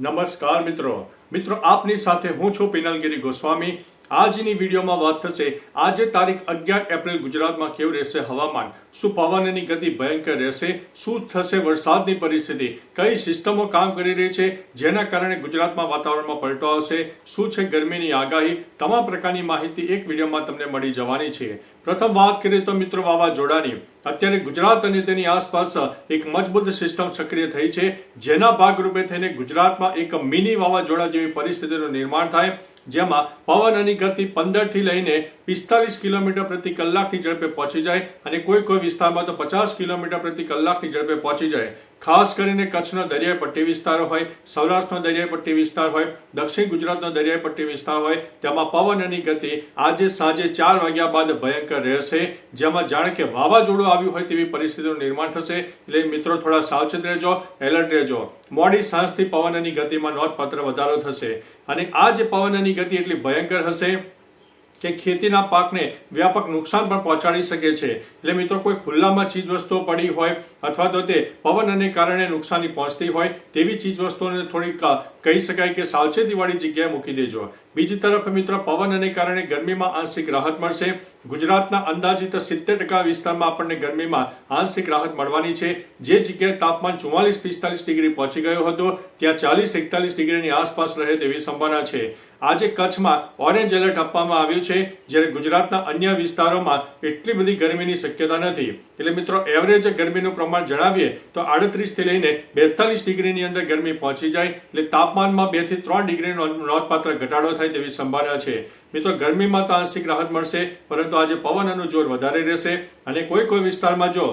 નમસ્કાર મિત્રો. મિત્રો આપની સાથે હું છું પિનલગીરી ગોસ્વામી. આજની વિડીયોમાં વાત થશે, આજે તારીખ અગિયાર એપ્રિલ ગુજરાતમાં કેવું રહેશે હવામાન? શું પવનની ગતિ ભયંકર રહેશે? શું થશે વરસાદની પરિસ્થિતિ? કઈ સિસ્ટમો કામ કરી રહી છે? જેના કારણે ગુજરાતમાં વાતાવરણમાં પલટો આવશે? શું છે ગરમીની આગાહી? તમામ પ્રકારની માહિતી એક વિડીયોમાં તમને મળી જવાની છે. પ્રથમ વાત કરીએ તો મિત્રો વાવાઝોડાની. અત્યારે ગુજરાત અને તેની આસપાસ એક મજબૂત સિસ્ટમ સક્રિય થઈ છે. જેના ભાગરૂપે થઈને ગુજરાતમાં એક મિની વાવાઝોડા જેવી પરિસ્થિતિનું નિર્માણ થાય. જેમાં પવનની ગતિ પંદરથી લઈને પિસ્તાલીસ કિલોમીટર પ્રતિ કલાકની ઝડપે પહોંચી જાય અને કોઈ કોઈ વિસ્તારમાં તો પચાસ કિલોમીટર પ્રતિ કલાકની ઝડપે પહોંચી જાય. ખાસ કરીને કચ્છનો દરિયાઈ પટ્ટી વિસ્તાર હોય, સૌરાષ્ટ્રનો દરિયાઈ પટ્ટી વિસ્તાર હોય, દક્ષિણ ગુજરાતનો દરિયાઈ પટ્ટી વિસ્તાર હોય, તેમાં પવનની ગતિ આજે સાંજે ચાર વાગ્યા બાદ ભયંકર રહેશે. જેમાં જાણે કે વાવાઝોડું આવ્યું હોય તેવી પરિસ્થિતિનું નિર્માણ થશે. એટલે મિત્રો, થોડા સાવચેત રહેજો, એલર્ટ રહેજો. મોડી સાંજથી પવનની ગતિમાં નોંધપાત્ર વધારો થશે. અને આ જે પવનની ગતિ એટલી ભયંકર હશે કે ખેતીના પાકને વ્યાપક નુકસાન પણ પહોંચાડી શકે છે. એટલે મિત્રો, કોઈ ખુલ્લામાં ચીજ વસ્તુઓ પડી હોય અથવા તો તે પવનને કારણે નુકસાની પહોંચતી હોય, તેવી ચીજ વસ્તુઓને થોડીક કહી શકાય કે સાવચેતીવાળી જગ્યાએ મૂકી દેજો. બીજી તરફ મિત્રો, પવનને કારણે ગરમીમાં આંશિક રાહત મળશે. ગુજરાતના અંદાજિત સિત્તેર ટકા વિસ્તારમાં આપણને ગરમીમાં આંશિક રાહત મળવાની છે. જે જગ્યાએ તાપમાન ચુમ્માલીસ પિસ્તાલીસ ડિગ્રી પહોંચી ગયો હતો, ત્યાં ચાલીસ એકતાલીસ ડિગ્રીની આસપાસ રહે તેવી સંભાવના છે. આજે કચ્છમાં ઓરેન્જ એલર્ટ આપવામાં આવ્યું છે, જ્યારે ગુજરાતના અન્ય વિસ્તારોમાં એટલી બધી ગરમીની શક્યતા નથી. એટલે મિત્રો એવરેજ ગરમીનું પ્રમાણ જણાવીએ, તો આડત્રીસથી લઈને બેતાલીસ ડિગ્રીની અંદર ગરમી પહોંચી જાય. એટલે તાપમાનમાં બેથી ત્રણ ડિગ્રીનો નોંધપાત્ર ઘટાડો થાય તેવી સંભાવના છે. મિત્રો, ગરમીમાં તો આંશિક રાહત મળશે, પરંતુ આજે પવન પવનનું જોર વધારે રહેશે અને કોઈ કોઈ વિસ્તારમાં જો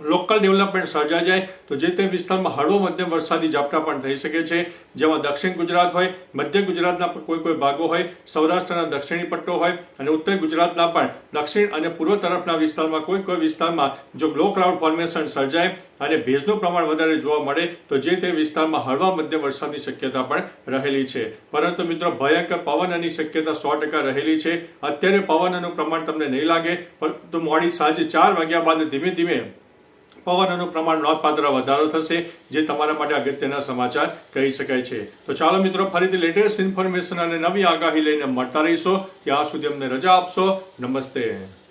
લોકલ ડેવલપમેન્ટ સર્જાઈ જાય તો જે તે વિસ્તારમાં હળવો મધ્યમ વરસાદી ઝાપટા પણ થઈ શકે છે. જેમાં દક્ષિણ ગુજરાત હોય, મધ્ય ગુજરાતના કોઈ કોઈ ભાગો હોય, સૌરાષ્ટ્રના દક્ષિણી પટ્ટો હોય અને ઉત્તર ગુજરાતના પણ દક્ષિણ અને પૂર્વ તરફના વિસ્તારમાં કોઈ કોઈ વિસ્તારમાં જો ગ્લો ક્લાઉડ ફોર્મેશન સર્જાય અને ભેજનું પ્રમાણ વધારે જોવા મળે તો જે તે વિસ્તારમાં હળવા મધ્યમ વરસાદની શક્યતા પણ રહેલી છે. પરંતુ મિત્રો, ભયંકર પવનની શક્યતા સો ટકા રહેલી છે. અત્યારે પવનનું પ્રમાણ તમને નહીં લાગે, પરંતુ મોડી સાંજે ચાર વાગ્યા બાદ ધીમે ધીમે પવનનું પ્રમાણ નોંધપાત્ર વધારો થશે, જે તમારા માટે અગત્યના સમાચાર કહી શકાય છે. તો ચાલો મિત્રો, ફરીથી લેટેસ્ટ ઇન્ફોર્મેશન અને નવી આગાહી લઈને મળતા રહીશો. ત્યાં સુધી અમને રજા આપશો. નમસ્તે.